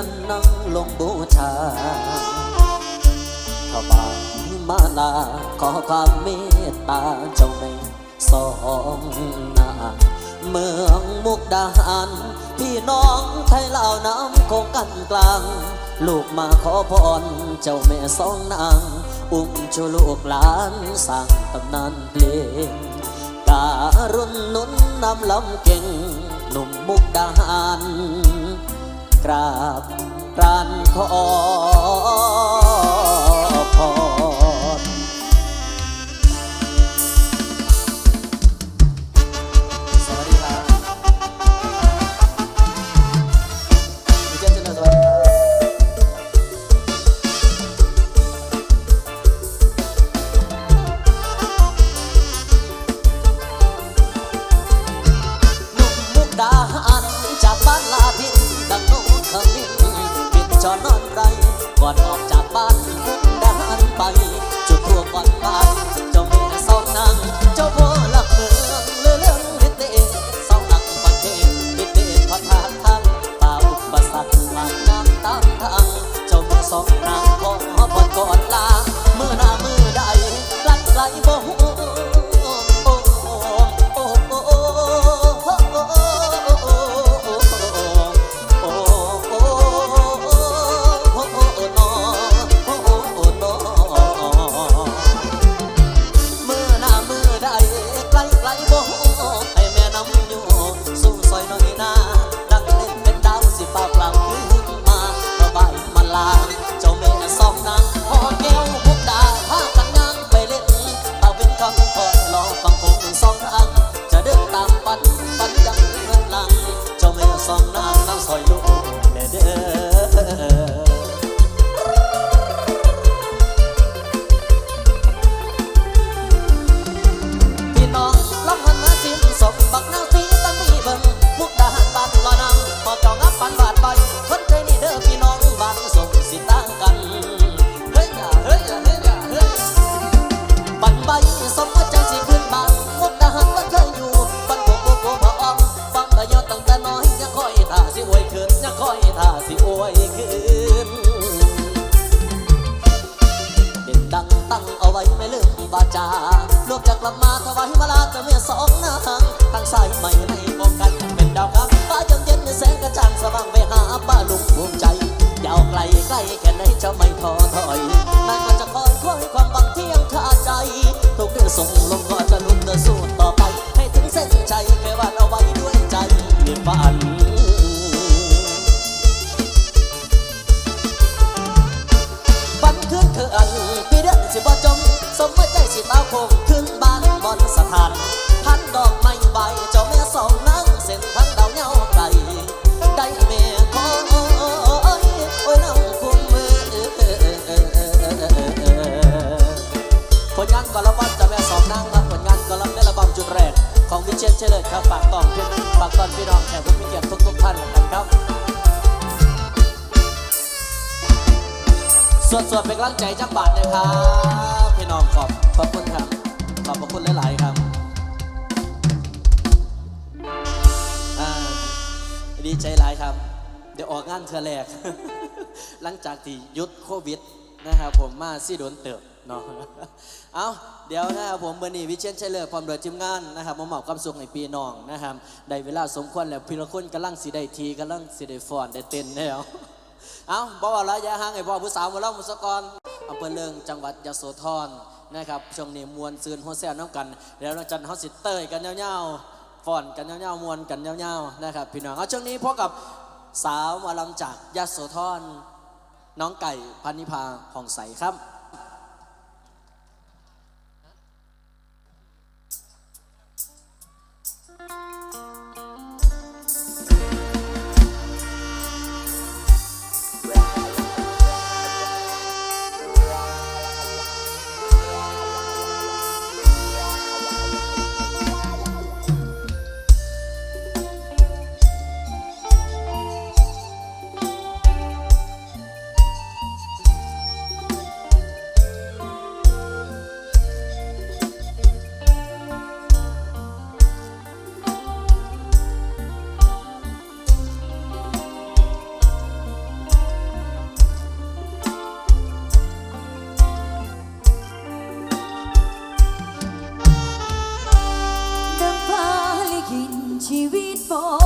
ยนนั่งลงบูชาถวายมาลาขอความเมตตาเจ้าแม่สองนางเมืองมุกดาหารพี่น้องไทยเหล่าน้ำคงกันกลาง ลูกมาขอพรเจ้าแม่สองนาง อุ้มชูลูกหลานสร้างตำนานเพลงการุณนุนนำลำเก่ง กราบรันขอ เชียนเฉลิมครับฝากตอนพี่ฝากตอนพี่น้องแขกผู้มีเกียรติทุกๆท่านกันครับ ส่วนส่วนเป็นกำลังใจจักบาทนะครับ พี่น้องขอบขอบคุณครับ ขอบคุณหลายๆครับอ่าดีใจหลายครับ เดี๋ยวออกงานเทือแรก หลังจากที่ยุดโควิด นะครับผมมาซี่โดนเติบเนาะเอาเดี๋ยวนะครับผมเบอร์นี้วิเชียนชัยเลิศความโดยทีมงานนะครับมาเหมาความสุขในปีน้องนะครับได้เวลาสมควรแล้วพี่ละคนกำลังสีได้ทีกำลังสีได้ฟอนได้เต้นแล้วเอาบอกว่าระยะห่างไอ้พ่อผู้สาวมาเล่ามุสกรอำเภอเลิงจังหวัดยโสธรนะครับช่วงนี้มวลซืนโฮเซลน้ำกัน แล้วเราจันทร์เฮาสิเตยกันยาวๆฟอนกันยาวๆมวลกันยาวๆนะครับพี่น้องเอาช่วงนี้พบกับสาวมาลำจากยโสธร น้องไก่พันนิพาผ่องใสครับ ชีวิตโบ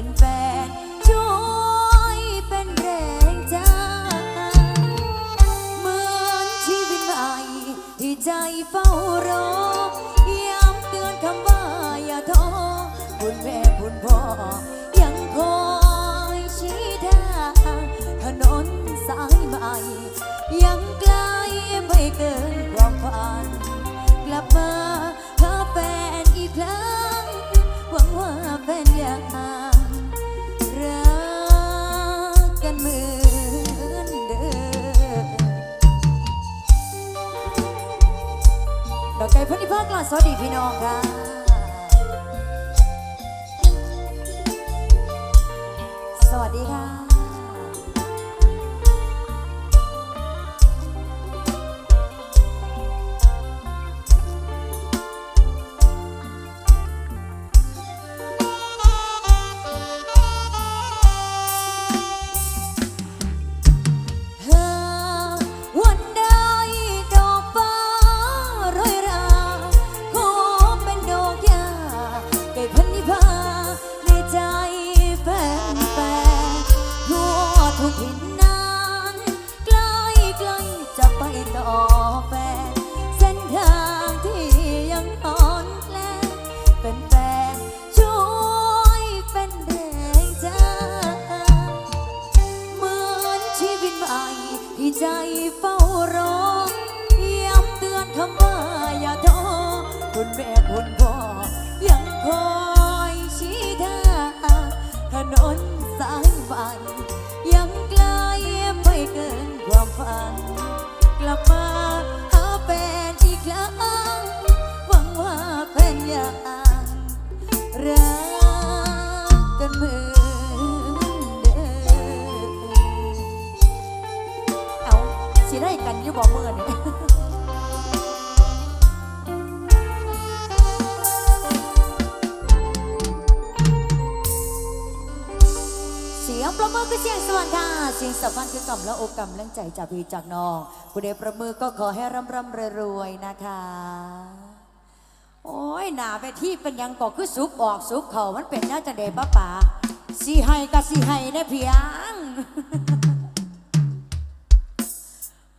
แฟนแฟนๆช่วยเป็นแรงใจเหมือนชีวิตใหม่ที่ใจเฝ้ารอย้ำเตือนคำว่าอย่าท้อคุณแม่คุณพ่อยังคอยชี้ทางถนนสายใหม่ยังไกลไม่เกินความฝัน กลับมาหาแฟนอีกครั้ง กไก่พันธิพากกลาสวัสดีพี่น้องค่ะสวัสดีค่ะ ที่ใจเฝ้ารอย้ำเตือนคำว่าอย่าท้อคุณแม่คุณพ่อยังคอยชี้ทางถนนสายฝัน ยังไกลไม่เกินความฝัน กลับมา คือเสียงสวรรค์ค่ะ เสียงสัมพันธ์คือกำและอกกำลังใจจากพี่จากน้องผู้ใดประมือก็ขอให้ร่ำร่ำรวยๆนะคะ โอ้ยหนาไปที่เป็นยังก็คือสุกออกสุกเขามันเป็นน่าจะเดป้าป๋าสีให้กับสีให้นะเพียง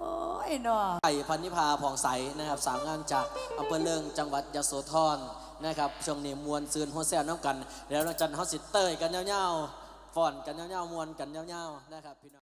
โอ้ยนาะไก่พันนิพาผ่องใสนะครับสามงานจากอำเภอเลิงจังหวัดยโสธรนะครับช่วงนี้มวลซืนโฮเซลน้ำกัน แล้วเราจันทร์เฮาสิเตยกันเงาๆ ฟ้อนกันเงาๆมวลกันเงาๆนะครับพี่น้อง